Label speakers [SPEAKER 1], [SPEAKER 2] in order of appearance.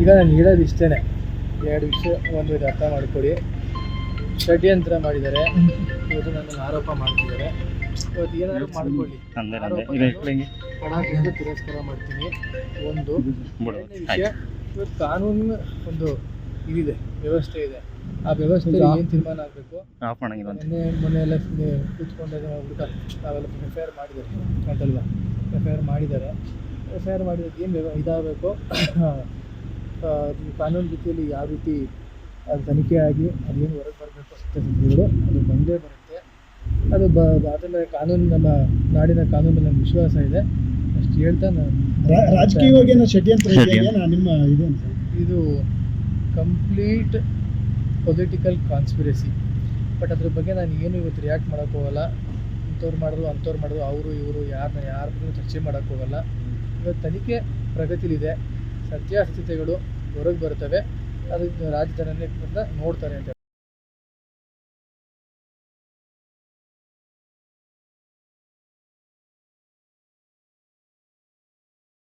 [SPEAKER 1] ಈಗ ನಾನು ಹೇಳೋದು ಇಷ್ಟೇ ಎರಡು ವಿಷಯ ಒಂದು ಇದು ಅರ್ಥ ಮಾಡಿಕೊಡಿ ಷಡ್ಯಂತ್ರ ಮಾಡಿದ್ದಾರೆ. ಇವತ್ತು ನನ್ನ ಆರೋಪ ಮಾಡ್ತಿದ್ದಾರೆ. ಇವತ್ತು ಏನಾದರೂ ಮಾಡ್ಕೊಳ್ಳಿ. ಕಡಾಕಿಂದ ತಿರಸ್ಕಾರ ಮಾಡ್ತೀನಿ. ಒಂದು ವಿಷಯ ಇವತ್ತು ಕಾನೂನಿನ ಒಂದು ಇದಿದೆ ವ್ಯವಸ್ಥೆ ಇದೆ. ಆ ವ್ಯವಸ್ಥೆ ಏನು ತೀರ್ಮಾನ ಆಗಬೇಕು? ಮೊನ್ನೆ ಮೊನ್ನೆ ಎಲ್ಲ ಕೂತ್ಕೊಂಡು ಹುಡುಗ ನಾವೆಲ್ಲ ಎಫ್ ಐ ಆರ್ ಮಾಡಿದ್ದಾರೆ. ಅಂತಲ್ವಾ ಎಫ್ ಐ ಆರ್ ಮಾಡಿದ್ದಾರೆ. ಎಫ್ ಐ ಆರ್ ಏನು ಇದಾಗಬೇಕು? ಕಾನೂನು ರೀತಿಯಲ್ಲಿ ಯಾವ ರೀತಿ ಅದು ತನಿಖೆ ಆಗಿ ಅದೇನು ಹೊರಗೆ ಬರಬೇಕು ಸತ್ಯಗಳು ಅದು ಬಂದೇ ಬರುತ್ತೆ. ಅದು ಬ ಅದ್ರ ಮೇಲೆ ಕಾನೂನು ನಮ್ಮ ನಾಡಿನ ಕಾನೂನು ಮೇಲೆ ವಿಶ್ವಾಸ ಇದೆ. ಅಷ್ಟು ಹೇಳ್ತಾ ನಾನು
[SPEAKER 2] ರಾಜಕೀಯವಾಗಿ ಏನೋ ಷಡ್ಯಂತ್ರ. ನಿಮ್ಮ ಇದು
[SPEAKER 1] ಇದು ಕಂಪ್ಲೀಟ್ ಪೊಲಿಟಿಕಲ್ ಕಾನ್ಸ್ಪಿರಸಿ ಬಟ್ ಅದ್ರ ಬಗ್ಗೆ ನಾನು ಏನು ಇವತ್ತು ರಿಯಾಕ್ಟ್ ಮಾಡೋಕ್ಕೆ ಹೋಗಲ್ಲ. ಇಂಥವ್ರು ಮಾಡಿದ್ರು ಅಂಥವ್ರು ಮಾಡಿದ್ರು ಅವರು ಇವರು ಯಾರನ್ನ ಯಾರ ಬಗ್ಗೆ ಚರ್ಚೆ ಮಾಡೋಕ್ಕೆ ಹೋಗಲ್ಲ. ಇವತ್ತು ತನಿಖೆ ಪ್ರಗತಿಲಿದೆ. ಸತ್ಯಾಸತ್ಯತೆಗಳು ಹೊರಗೆ ಬರ್ತವೆ ಅದು ರಾಜಧಾನಿ ನೋಡ್ತಾರೆ ಅಂತ